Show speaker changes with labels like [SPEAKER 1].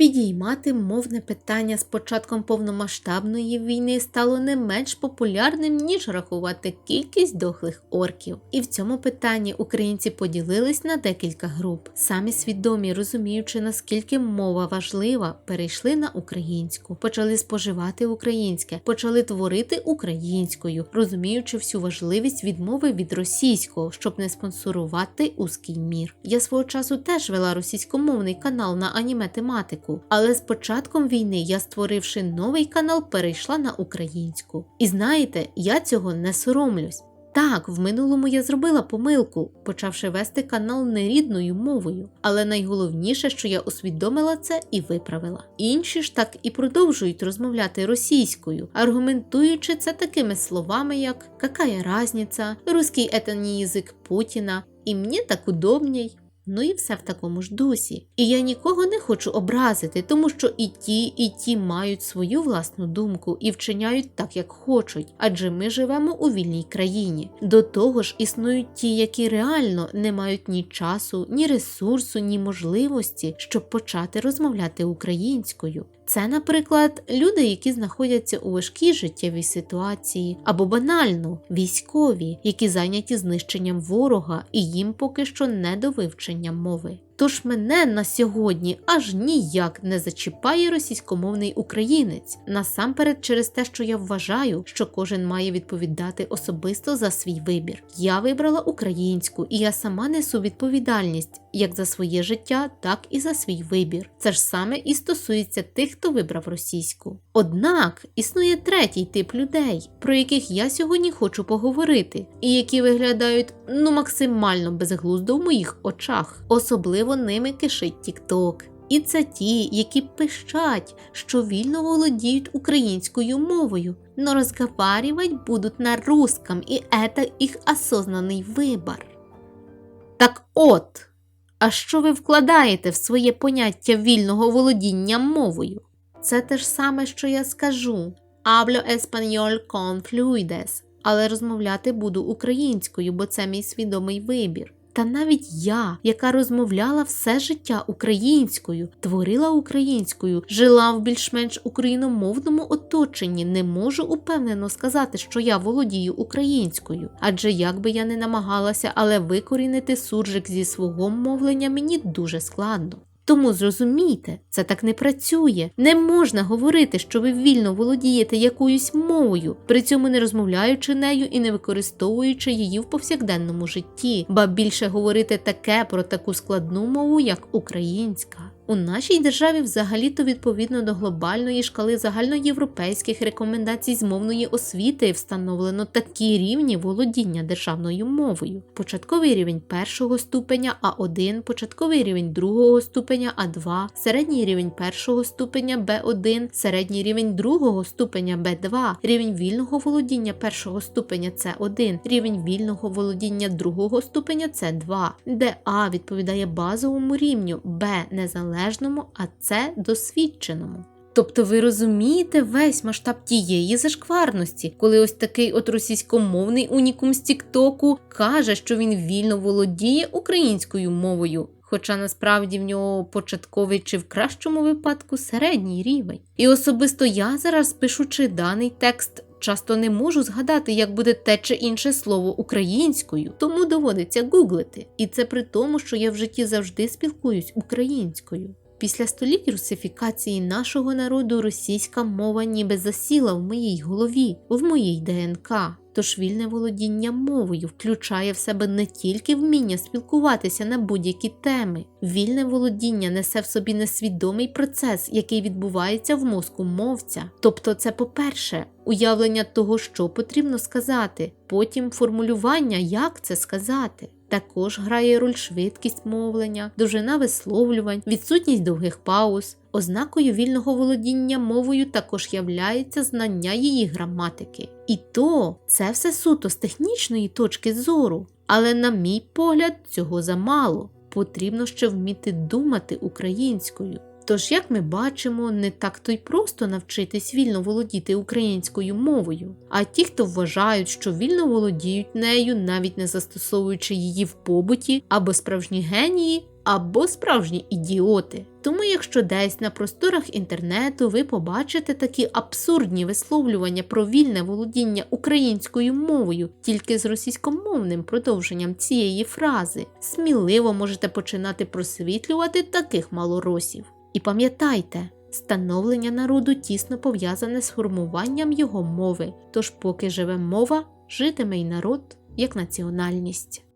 [SPEAKER 1] Підіймати мовне питання з початком повномасштабної війни стало не менш популярним, ніж рахувати кількість дохлих орків. І в цьому питанні українці поділились на декілька груп. Самі свідомі, розуміючи наскільки мова важлива, перейшли на українську, почали споживати українське, почали творити українською, розуміючи всю важливість відмови від російського, щоб не спонсорувати узкий мір. Я свого часу теж вела російськомовний канал на аніме тематику. Але з початком війни я, створивши новий канал, перейшла на українську. І знаєте, я цього не соромлюсь. Так, в минулому я зробила помилку, почавши вести канал не рідною мовою, але найголовніше, що я усвідомила це і виправила. Інші ж так і продовжують розмовляти російською, аргументуючи це такими словами, як «какая разниця», «русський это не язик Путіна, і мені так удобній. Ну і все в такому ж дусі. І я нікого не хочу образити, тому що і ті, і ті мають свою власну думку і вчиняють так, як хочуть, адже ми живемо у вільній країні. До того ж, існують ті, які реально не мають ні часу, ні ресурсу, ні можливості, щоб почати розмовляти українською. Це, наприклад, люди, які знаходяться у важкій життєвій ситуації, або банально військові, які зайняті знищенням ворога, і їм поки що не до мови. Тож мене на сьогодні аж ніяк не зачіпає російськомовний українець, насамперед через те, що я вважаю, що кожен має відповідати особисто за свій вибір. Я вибрала українську, і я сама несу відповідальність як за своє життя, так і за свій вибір. Це ж саме і стосується тих, хто вибрав російську. Однак існує третій тип людей, про яких я сьогодні хочу поговорити, і які виглядають ну максимально безглуздо в моїх очах. Особливо ними кишить TikTok. І це ті, які пищать, що вільно володіють українською мовою, но розговаривать будуть на русском, і це їх осознаний вибір. Так от, а що ви вкладаєте в своє поняття вільного володіння мовою? Це те ж саме, що я скажу. Hablo español con fluidez, але розмовляти буду українською, бо це мій свідомий вибір. Та навіть я, яка розмовляла все життя українською, творила українською, жила в більш-менш україномовному оточенні, не можу упевнено сказати, що я володію українською. Адже як би я не намагалася, але викорінити суржик зі свого мовлення мені дуже складно. Тому зрозумійте, це так не працює. Не можна говорити, що ви вільно володієте якоюсь мовою, при цьому не розмовляючи нею і не використовуючи її в повсякденному житті, ба більше говорити таке про таку складну мову, як українська. У нашій державі взагалі-то відповідно до глобальної шкали загальноєвропейських рекомендацій з мовної освіти встановлено такі рівні володіння державною мовою: початковий рівень першого ступеня А1, початковий рівень другого ступеня А2, середній рівень першого ступеня Б1, середній рівень другого ступеня Б2, рівень вільного володіння першого ступеня С1, рівень вільного володіння другого ступеня С2, де А відповідає базовому рівню, Б незалежному, а С досвідченому. Тобто ви розумієте весь масштаб тієї зашкварності, коли ось такий от російськомовний унікум з Тіктоку каже, що він вільно володіє українською мовою. Хоча насправді в нього початковий чи в кращому випадку середній рівень. І особисто я зараз, пишучи даний текст, часто не можу згадати, як буде те чи інше слово українською, тому доводиться гуглити. І це при тому, що я в житті завжди спілкуюсь українською. Після століть русифікації нашого народу російська мова ніби засіла в моїй голові, в моїй ДНК. Тож вільне володіння мовою включає в себе не тільки вміння спілкуватися на будь-які теми. Вільне володіння несе в собі несвідомий процес, який відбувається в мозку мовця. Тобто, це, по-перше, уявлення того, що потрібно сказати, потім формулювання, як це сказати. Також грає роль швидкість мовлення, довжина висловлювань, відсутність довгих пауз. Ознакою вільного володіння мовою також являється знання її граматики. І то це все суто з технічної точки зору. Але, на мій погляд, цього замало. Потрібно ще вміти думати українською. Тож, як ми бачимо, не так то й просто навчитись вільно володіти українською мовою. А ті, хто вважають, що вільно володіють нею, навіть не застосовуючи її в побуті, або справжні генії, або справжні ідіоти. Тому, якщо десь на просторах інтернету ви побачите такі абсурдні висловлювання про вільне володіння українською мовою тільки з російськомовним продовженням цієї фрази, сміливо можете починати просвітлювати таких малоросів. І пам'ятайте, становлення народу тісно пов'язане з формуванням його мови, тож поки живе мова, житиме й народ як національність.